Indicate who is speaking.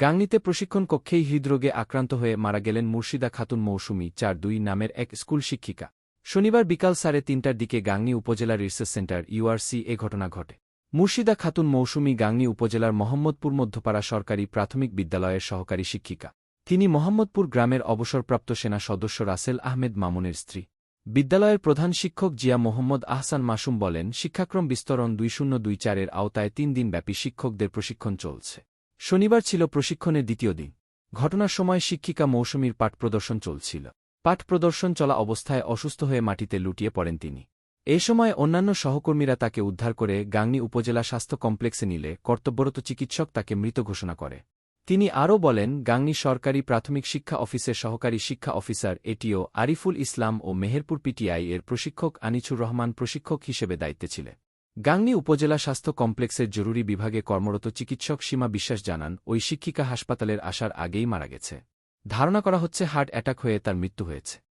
Speaker 1: গাংনীতে প্রশিক্ষণ কক্ষেই হৃদরোগে আক্রান্ত হয়ে মারা গেলেন মুর্শিদা খাতুন মৌসুমী, চার দুই নামের এক স্কুল শিক্ষিকা। শনিবার বিকাল সাড়ে তিনটার দিকে গাংনী উপজেলা রিসার্চ সেন্টার, ইউআরসি, এ ঘটনা ঘটে। মুর্শিদা খাতুন মৌসুমী গাংনী উপজেলার মোহাম্মদপুর মধ্যপাড়া সরকারি প্রাথমিক বিদ্যালয়ের সহকারী শিক্ষিকা। তিনি মোহাম্মদপুর গ্রামের অবসরপ্রাপ্ত সেনা সদস্য রাসেল আহমেদ মামুনের স্ত্রী। বিদ্যালয়ের প্রধান শিক্ষক জিয়া মোহাম্মদ আহসান মাসুম বলেন, শিক্ষাক্রম বিস্তরণ দুই শূন্য দুই চারের আওতায় তিন দিনব্যাপী শিক্ষকদের প্রশিক্ষণ চলছে। শনিবার ছিল প্রশিক্ষণের দ্বিতীয় দিন। ঘটনার সময় শিক্ষিকা মৌসুমীর পাঠ প্রদর্শন চলছিল। পাঠ প্রদর্শন চলা অবস্থায় অসুস্থ হয়ে মাটিতে লুটিয়ে পড়েন তিনি। এ সময় অন্যান্য সহকর্মীরা তাকে উদ্ধার করে গাংনী উপজেলা স্বাস্থ্য কমপ্লেক্সে নিলে কর্তব্যরত চিকিৎসক তাকে মৃত ঘোষণা করে। তিনি আরও বলেন, গাংনী সরকারি প্রাথমিক শিক্ষা অফিসের সহকারী শিক্ষা অফিসার এটিও আরিফুল ইসলাম ও মেহেরপুর পিটিআই এর প্রশিক্ষক আনিছুর রহমান প্রশিক্ষক হিসেবে দায়িত্বে ছিলেন। গাংনী উপজেলা স্বাস্থ্য কমপ্লেক্সের জরুরি বিভাগে কর্মরত চিকিৎসক সীমা বিশ্বাস জানান, ওই শিক্ষিকা হাসপাতালের আসার আগেই মারা গেছে। ধারণা করা হচ্ছে হার্ট অ্যাটাক হয়ে তার মৃত্যু হয়েছে।